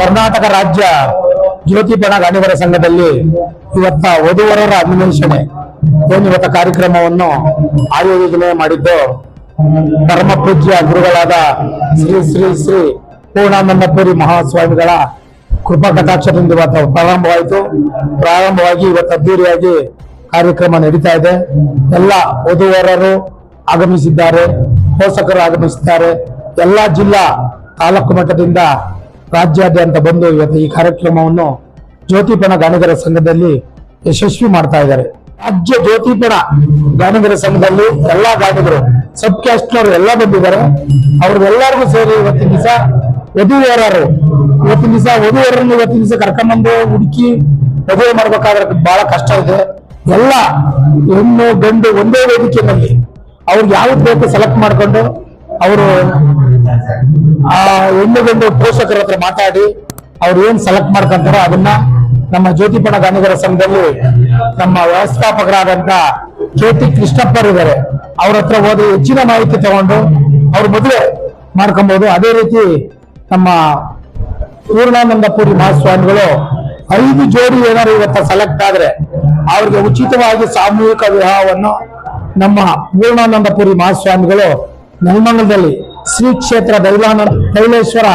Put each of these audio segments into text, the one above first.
ಕರ್ನಾಟಕ ರಾಜ್ಯ ಜ್ಯೋತಿಪಣ ಗಾಣಿಗರ ಸಂಘದಲ್ಲಿ ಇವತ್ತ ವಧುವರರ ಅನ್ವೇಷಣೆ ಏನು ಇವತ್ತ ಕಾರ್ಯಕ್ರಮವನ್ನು ಆಯೋಜನೆ ಮಾಡಿದ್ದು ಪರಮ ಪೂಜ್ಯ ಗುರುಗಳಾದ ಶ್ರೀ ಶ್ರೀ ಶ್ರೀ ಪೂರ್ಣಾನಂದಪುರಿ ಮಹಾಸ್ವಾಮಿಗಳ ಕೃಪಾ ಕಟಾಕ್ಷದಿಂದ ಇವತ್ತು ಪ್ರಾರಂಭವಾಯಿತು. ಪ್ರಾರಂಭವಾಗಿ ಇವತ್ತು ಅದ್ದೂರಿಯಾಗಿ ಕಾರ್ಯಕ್ರಮ ನಡೀತಾ ಇದೆ. ಎಲ್ಲ ವಧುವರರು ಆಗಮಿಸಿದ್ದಾರೆ, ಪೋಷಕರು ಆಗಮಿಸಿದ್ದಾರೆ. ಎಲ್ಲ ಜಿಲ್ಲಾ ತಾಲೂಕು ಮಟ್ಟದಿಂದ ರಾಜ್ಯಾದ್ಯಂತ ಬಂದು ಇವತ್ತು ಈ ಕಾರ್ಯಕ್ರಮವನ್ನು ಜ್ಯೋತಿಪಣ ಗಾಣಿಗರ ಸಂಘದಲ್ಲಿ ಯಶಸ್ವಿ ಮಾಡ್ತಾ ಇದ್ದಾರೆ. ರಾಜ್ಯ ಜ್ಯೋತಿಪಣ ಗಾಣಿಗರ ಸಂಘದಲ್ಲಿ ಎಲ್ಲಾ ಗಾಣಿಗರು ಸಬ್ ಕ್ಯಾಸ್ಟ್ನವರು ಎಲ್ಲ ಬಂದಿದ್ದಾರೆ. ಅವ್ರಿಗೆಲ್ಲರಿಗೂ ಸೇರಿ ಇವತ್ತಿನ ದಿವಸ ವಧುವರರು, ಇವತ್ತಿನ ದಿವಸ ವಧುವರನ್ನು ಇವತ್ತಿನ ದಿವಸ ಕರ್ಕೊಂಬಂದು ಹುಡುಕಿ ಮದುವೆ ಮಾಡ್ಬೇಕಾದ್ರೆ ಬಹಳ ಕಷ್ಟ ಇದೆ. ಎಲ್ಲ ಹೆಣ್ಣು ಗಂಡು ಒಂದೇ ವೇದಿಕೆಯಲ್ಲಿ ಅವ್ರಿಗೆ ಯಾವ್ದು ಬೇಕು ಸೆಲೆಕ್ಟ್ ಮಾಡ್ಕೊಂಡು ಅವರು ಆ ಹೆಣ್ಣು ಗಂಡು ಪೋಷಕರ ಹತ್ರ ಮಾತಾಡಿ, ಅವ್ರು ಏನ್ ಸೆಲೆಕ್ಟ್ ಮಾಡ್ಕೊಂತಾರೋ ಅದನ್ನ ನಮ್ಮ ಜ್ಯೋತಿಪಣ ಗಾನಿಗರ ಸಂಘದಲ್ಲಿ ನಮ್ಮ ವ್ಯವಸ್ಥಾಪಕರಾದಂತ ಕೆ ಟಿ ಇದ್ದಾರೆ ಅವ್ರ ಹತ್ರ ಹೋಗಿ ಹೆಚ್ಚಿನ ಮಾಹಿತಿ ತಗೊಂಡು ಅವ್ರ ಮದುವೆ ಮಾಡ್ಕೊಬಹುದು ಅದೇ ರೀತಿ ನಮ್ಮ ಪೂರ್ಣಾನಂದಪುರಿ ಮಹಾಸ್ವಾಮಿಗಳು ಐದು ಜೋಡಿ ಏನಾದ್ರು ಇವತ್ತ ಸೆಲೆಕ್ಟ್ ಆದ್ರೆ ಅವ್ರಿಗೆ ಉಚಿತವಾಗಿ ಸಾಮೂಹಿಕ ವಿವಾಹವನ್ನು ನಮ್ಮ ಪೂರ್ಣಾನಂದಪುರಿ ಮಹಾಸ್ವಾಮಿಗಳು ನೆಲಮಂಗಲದಲ್ಲಿ ಶ್ರೀ ಕ್ಷೇತ್ರ ದೈವಾನ ಕೈಲೇಶ್ವರ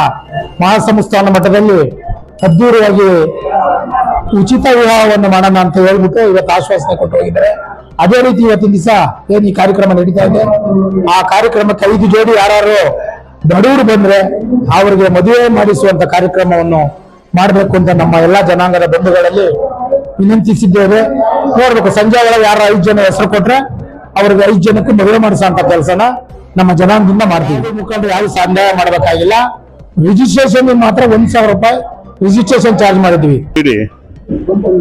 ಮಹಾಸಂಸ್ಥಾನ ಮಠದಲ್ಲಿ ಅದ್ದೂರಿಯಾಗಿ ಉಚಿತ ವಿವಾಹವನ್ನು ಮಾಡೋಣ ಅಂತ ಹೇಳ್ಬಿಟ್ಟು ಇವತ್ತು ಆಶ್ವಾಸನೆ ಕೊಟ್ಟು ಹೋಗಿದ್ದಾರೆ. ಅದೇ ರೀತಿ ಇವತ್ತಿನ ದಿವಸ ಏನ್ ಈ ಕಾರ್ಯಕ್ರಮ ನಡೀತಾ ಇದೆ? ಆ ಕಾರ್ಯಕ್ರಮಕ್ಕೆ ಐದು ಜೋಡಿ ಯಾರು ಬಡವರು ಬಂದ್ರೆ ಅವರಿಗೆ ಮದುವೆ ಮಾಡಿಸುವಂತ ಕಾರ್ಯಕ್ರಮವನ್ನು ಮಾಡಬೇಕು ಅಂತ ನಮ್ಮ ಎಲ್ಲಾ ಜನಾಂಗದ ಬಂಧುಗಳಲ್ಲಿ ವಿನಂತಿಸಿದ್ದೇವೆ. ನೋಡ್ಬೇಕು, ಸಂಜೆ ಒಳಗೆ ಯಾರು ಐದು ಜನ ಹೆಸರು ಕೊಟ್ರೆ ಅವ್ರಿಗೆ ಐದು ಜನಕ್ಕೆ ಮದುವೆ ಮಾಡಿಸುವಂತ ಕೆಲಸನ ನಮ್ಮ ಜನಾಂಗದಿಂದ ಮಾಡ್ತೀವಿ. ಮುಖಂಡರು ಯಾರು ಸಂದೇಹ ಮಾಡಬೇಕಾಗಿಲ್ಲ. ರಿಜಿಸ್ಟ್ರೇಷನ್ ಮಾತ್ರ ಒಂದ್ ಸಾವಿರ ರೂಪಾಯಿ ರಿಜಿಸ್ಟ್ರೇಷನ್ ಚಾರ್ಜ್ ಮಾಡಿದ್ವಿ.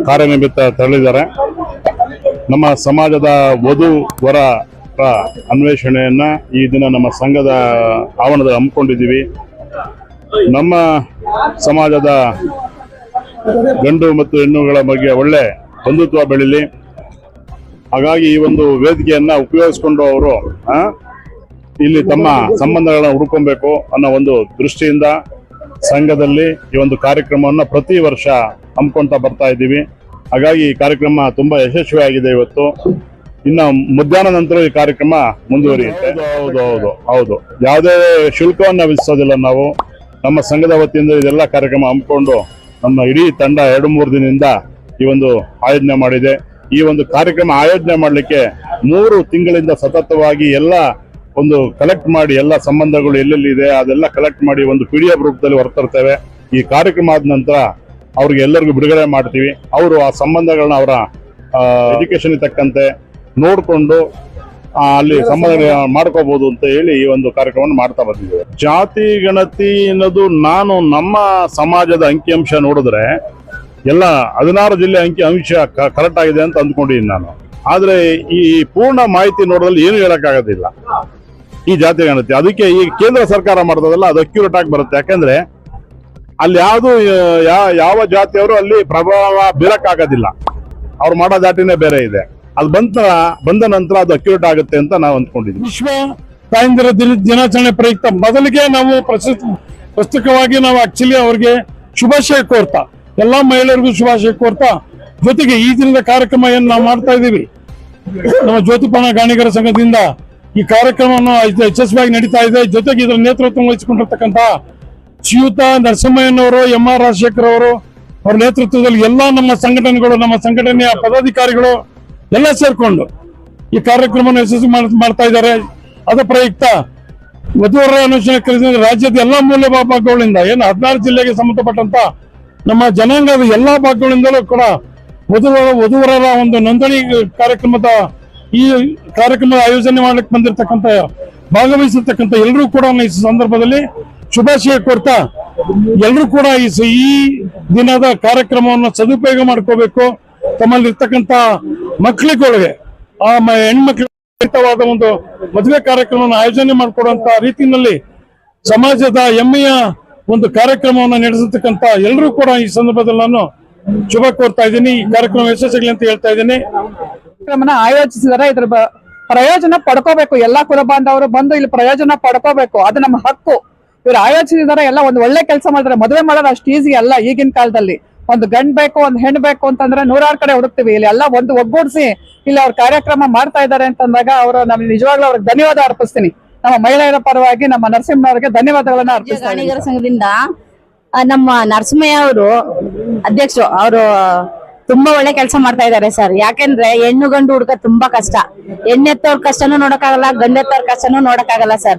ಕಾರ್ಯನಿಮಿತ್ತ ತೆರಳಿದ್ದಾರೆ. ನಮ್ಮ ಸಮಾಜದ ವಧು ವರ ಅನ್ವೇಷಣೆಯನ್ನ ಈ ದಿನ ನಮ್ಮ ಸಂಘದ ಆವರಣದಲ್ಲಿ ಹಮ್ಮಿಕೊಂಡಿದ್ದೀವಿ. ನಮ್ಮ ಸಮಾಜದ ಗಂಡು ಮತ್ತು ಹೆಣ್ಣುಗಳ ಬಗ್ಗೆ ಒಳ್ಳೆ ಬಂಧುತ್ವ ಬೆಳೀಲಿ. ಹಾಗಾಗಿ ಈ ಒಂದು ವೇದಿಕೆಯನ್ನ ಉಪಯೋಗಿಸಿಕೊಂಡು ಅವರು ಆ, ಇಲ್ಲಿ ತಮ್ಮ ಸಂಬಂಧಗಳನ್ನ ಹುಡ್ಕೊಬೇಕು ಅನ್ನೋ ಒಂದು ದೃಷ್ಟಿಯಿಂದ ಸಂಘದಲ್ಲಿ ಈ ಒಂದು ಕಾರ್ಯಕ್ರಮವನ್ನ ಪ್ರತಿ ವರ್ಷ ಹಮ್ಮಿಕೊಂತ ಬರ್ತಾ ಇದ್ದೀವಿ. ಹಾಗಾಗಿ ಈ ಕಾರ್ಯಕ್ರಮ ತುಂಬಾ ಯಶಸ್ವಿಯಾಗಿದೆ ಇವತ್ತು. ಇನ್ನು ಮಧ್ಯಾಹ್ನ ನಂತರ ಈ ಕಾರ್ಯಕ್ರಮ ಮುಂದುವರಿಯುತ್ತೆ. ಹೌದು ಹೌದು. ಹೌದು. ಯಾವುದೇ ಶುಲ್ಕವನ್ನ ವಿಧಿಸೋದಿಲ್ಲ ನಾವು. ನಮ್ಮ ಸಂಘದ ವತಿಯಿಂದ ಇದೆಲ್ಲ ಕಾರ್ಯಕ್ರಮ ಹಮ್ಮಿಕೊಂಡು ನಮ್ಮ ಇಡೀ ತಂಡ ಎರಡು ಮೂರು ದಿನದಿಂದ ಈ ಒಂದು ಆಯೋಜನೆ ಮಾಡಿದೆ. ಈ ಒಂದು ಕಾರ್ಯಕ್ರಮ ಆಯೋಜನೆ ಮಾಡಲಿಕ್ಕೆ ಮೂರು ತಿಂಗಳಿಂದ ಸತತವಾಗಿ ಎಲ್ಲ ಒಂದು ಕಲೆಕ್ಟ್ ಮಾಡಿ ಎಲ್ಲ ಸಂಬಂಧಗಳು ಎಲ್ಲೆಲ್ಲಿ ಇದೆ, ಅದೆಲ್ಲ ಕಲೆಕ್ಟ್ ಮಾಡಿ ಒಂದು ಪಿ ಡಿ ಎಫ್ ರೂಪದಲ್ಲಿ ಹೊರತರ್ತೇವೆ. ಈ ಕಾರ್ಯಕ್ರಮ ಆದ ನಂತರ ಅವ್ರಿಗೆ ಎಲ್ಲರಿಗೂ ಬಿಡುಗಡೆ ಮಾಡ್ತೀವಿ. ಅವರು ಆ ಸಂಬಂಧಗಳನ್ನ ಅವರ ಎಜುಕೇಶನ್ ತಕ್ಕಂತೆ ನೋಡಿಕೊಂಡು ಅಲ್ಲಿ ಸಂಬಂಧ ಮಾಡ್ಕೋಬಹುದು ಅಂತ ಹೇಳಿ ಈ ಒಂದು ಕಾರ್ಯಕ್ರಮವನ್ನು ಮಾಡ್ತಾ ಬಂದಿದ್ದೇವೆ. ಜಾತಿ, ಗಣತಿ ಅನ್ನೋದು ನಾನು ನಮ್ಮ ಸಮಾಜದ ಅಂಕಿಅಂಶ ನೋಡಿದ್ರೆ ಎಲ್ಲ ಹದಿನಾರು ಜಿಲ್ಲೆ ಅಂಕಿ ಅಂಶ ಕರೆಕ್ಟ್ ಆಗಿದೆ ಅಂತ ಅಂದ್ಕೊಂಡಿದ್ದೀನಿ ನಾನು. ಆದರೆ ಈ ಪೂರ್ಣ ಮಾಹಿತಿ ನೋಡೋದ್ರಲ್ಲಿ ಏನು ಹೇಳಕ್ಕಾಗೋದಿಲ್ಲ. ಈ ಜಾತಿ ಕಾಣುತ್ತೆ. ಅದಕ್ಕೆ ಈ ಕೇಂದ್ರ ಸರ್ಕಾರ ಮಾಡ್ತದಲ್ಲ ಅದು ಅಕ್ಯುರೇಟ್ ಆಗಿ ಬರುತ್ತೆ. ಯಾಕಂದ್ರೆ ಅಲ್ಲಿ ಯಾವುದು ಯಾವ ಜಾತಿಯವರು ಅಲ್ಲಿ ಪ್ರಭಾವ ಬೀರಕ್ಕಾಗೋದಿಲ್ಲ. ಅವ್ರು ಮಾಡೋ ಜಾತಿನೇ ಬೇರೆ ಇದೆ. ಅದು ಬಂದ ಬಂದ ನಂತರ ಅದು ಅಕ್ಯುರೇಟ್ ಆಗುತ್ತೆ ಅಂತ ನಾವು ಅಂದ್ಕೊಂಡಿದ್ವಿ. ವಿಶ್ವ ತಾಯಂದಿರ ದಿನ, ದಿನಾಚರಣೆ ಪ್ರಯುಕ್ತ ಮೊದಲಿಗೆ ನಾವು ಪ್ರಸ್ತುತ, ಪ್ರಸ್ತುತವಾಗಿ ನಾವು ಆಕ್ಚುಲಿ ಅವ್ರಿಗೆ ಶುಭಾಶಯ ಕೋರ್ತಾ, ಎಲ್ಲಾ ಮಹಿಳೆಯರಿಗೂ ಶುಭಾಶಯ ಕೋರ್ತಾ, ಜೊತೆಗೆ ಈ ದಿನದ ಕಾರ್ಯಕ್ರಮ ಏನ್ ನಾವು ಮಾಡ್ತಾ ಇದೀವಿ. ನಮ್ಮ ಜ್ಯೋತಿಪಣ ಗಾಣಿಗರ ಸಂಘದಿಂದ ಈ ಕಾರ್ಯಕ್ರಮವನ್ನು ಯಶಸ್ವಿಯಾಗಿ ನಡೀತಾ ಇದೆ. ಜೊತೆಗೆ ಇದರ ನೇತೃತ್ವ ವಹಿಸಿಕೊಂಡಿರ್ತಕ್ಕಂಥ ಶ್ರೀಯುತ ನರಸಿಂಹಯ್ಯನವರು ಎಂ ಆರ್ ರಾಜಶೇಖರ್ ಅವರು, ಅವರ ನೇತೃತ್ವದಲ್ಲಿ ಎಲ್ಲ ನಮ್ಮ ಸಂಘಟನೆಗಳು, ನಮ್ಮ ಸಂಘಟನೆಯ ಪದಾಧಿಕಾರಿಗಳು ಎಲ್ಲ ಸೇರ್ಕೊಂಡು ಈ ಕಾರ್ಯಕ್ರಮವನ್ನು ಯಶಸ್ವಿ ಮಾಡ್- ಮಾಡ್ತಾ ಇದ್ದಾರೆ. ಅದ ಪ್ರಯುಕ್ತ ವಧುವರ ಅನುಷ್ಠಾನ ಕರೆಸಿದ ರಾಜ್ಯದ ಎಲ್ಲಾ ಮೂಲ ಭಾಗಗಳಿಂದ, ಏನು ಹದಿನಾರು ಜಿಲ್ಲೆಗೆ ಸಂಬಂಧಪಟ್ಟಂತ ನಮ್ಮ ಜನಾಂಗದ ಎಲ್ಲಾ ಭಾಗಗಳಿಂದಲೂ ಕೂಡ ವಧುವರ ವಧುವರರ ಒಂದು ನೋಂದಣಿ ಕಾರ್ಯಕ್ರಮದ ಈ ಕಾರ್ಯಕ್ರಮ ಆಯೋಜನೆ ಮಾಡ್ಲಿಕ್ಕೆ ಬಂದಿರತಕ್ಕಂತ ಭಾಗವಹಿಸಿರ್ತಕ್ಕಂಥ ಎಲ್ಲರೂ ಕೂಡ ಈ ಸಂದರ್ಭದಲ್ಲಿ ಶುಭಾಶಯ ಕೋರ್ತಾ ಎಲ್ಲರೂ ಕೂಡ ಈ ದಿನದ ಕಾರ್ಯಕ್ರಮವನ್ನು ಸದುಪಯೋಗ ಮಾಡ್ಕೋಬೇಕು. ತಮ್ಮಲ್ಲಿ ಇರ್ತಕ್ಕಂತ ಮಕ್ಕಳಿಗೊಳಗೆ ಆ ಹೆಣ್ಮಕ್ಳಿಗೆ ಒಂದು ಮದುವೆ ಕಾರ್ಯಕ್ರಮವನ್ನು ಆಯೋಜನೆ ಮಾಡಿಕೊಡುವಂತ ರೀತಿಯಲ್ಲಿ ಸಮಾಜದ ಹೆಮ್ಮೆಯ ಒಂದು ಕಾರ್ಯಕ್ರಮವನ್ನು ನಡೆಸತಕ್ಕಂತ ಎಲ್ಲರೂ ಕೂಡ ಈ ಸಂದರ್ಭದಲ್ಲಿ ನಾನು ಶುಭ ಕೋರ್ತಾ ಇದ್ದೀನಿ. ಈ ಕಾರ್ಯಕ್ರಮ ಯಶಸ್ವಿಗಲಿ ಅಂತ ಹೇಳ್ತಾ ಇದ್ದೀನಿ. ಕಾರ್ಯಕ್ರಮನ ಆಯೋಜಿಸಿದರೆ ಇದ್ರ ಪ್ರಯೋಜನ ಪಡ್ಕೋಬೇಕು. ಎಲ್ಲಾ ಕುಲ ಬಾಂಧವರು ಬಂದು ಇಲ್ಲಿ ಪ್ರಯೋಜನ ಪಡ್ಕೋಬೇಕು. ಅದು ನಮ್ಮ ಹಕ್ಕು. ಇವ್ರು ಆಯೋಜಿಸಿದಾರೆ ಎಲ್ಲ ಒಂದು ಒಳ್ಳೆ ಕೆಲಸ ಮಾಡಿದ್ರೆ, ಮದುವೆ ಮಾಡೋದು ಅಷ್ಟು ಈಸಿ ಅಲ್ಲ ಈಗಿನ ಕಾಲದಲ್ಲಿ. ಒಂದು ಗಂಡ್ ಬೇಕು, ಒಂದು ಹೆಣ್ಣು ಬೇಕು ಅಂತಂದ್ರೆ ನೂರಾರು ಕಡೆ ಹುಡುಕ್ತಿವಿ. ಇಲ್ಲಿ ಎಲ್ಲ ಒಂದು ಒಗ್ಗೂಡಿಸಿ ಇಲ್ಲಿ ಅವ್ರ ಕಾರ್ಯಕ್ರಮ ಮಾಡ್ತಾ ಇದ್ದಾರೆ ಅಂತಂದಾಗ ಅವರು ನಮ್ಗೆ ನಿಜವಾಗ್ಲೂ ಅವ್ರಿಗೆ ಧನ್ಯವಾದ ಅರ್ಪಿಸ್ತೀನಿ. ನಮ್ಮ ಮಹಿಳೆಯರ ಪರವಾಗಿ ನಮ್ಮ ನರಸಿಂಹನವರಿಗೆ ಧನ್ಯವಾದಗಳನ್ನ ಅರ್ಪಿಸ್ತೀನಿ. ಸಂಘದಿಂದ ನಮ್ಮ ನರಸಿಂಹಯ್ಯ ಅವರು ಅಧ್ಯಕ್ಷರು, ಅವರು ತುಂಬಾ ಒಳ್ಳೆ ಕೆಲಸ ಮಾಡ್ತಾ ಇದ್ದಾರೆ ಸರ್. ಯಾಕೆಂದ್ರೆ ಹೆಣ್ಣು ಗಂಡು ಹುಡುಕ ತುಂಬಾ ಕಷ್ಟ. ಹೆಣ್ಣೆತ್ತವ್ರ ಕಷ್ಟನೂ ನೋಡಕ್ಕಾಗಲ್ಲ ಗಂಡೆತ್ತವ್ರ ಕಷ್ಟನೂ ನೋಡಕ್ಕಾಗಲ್ಲ ಸರ್.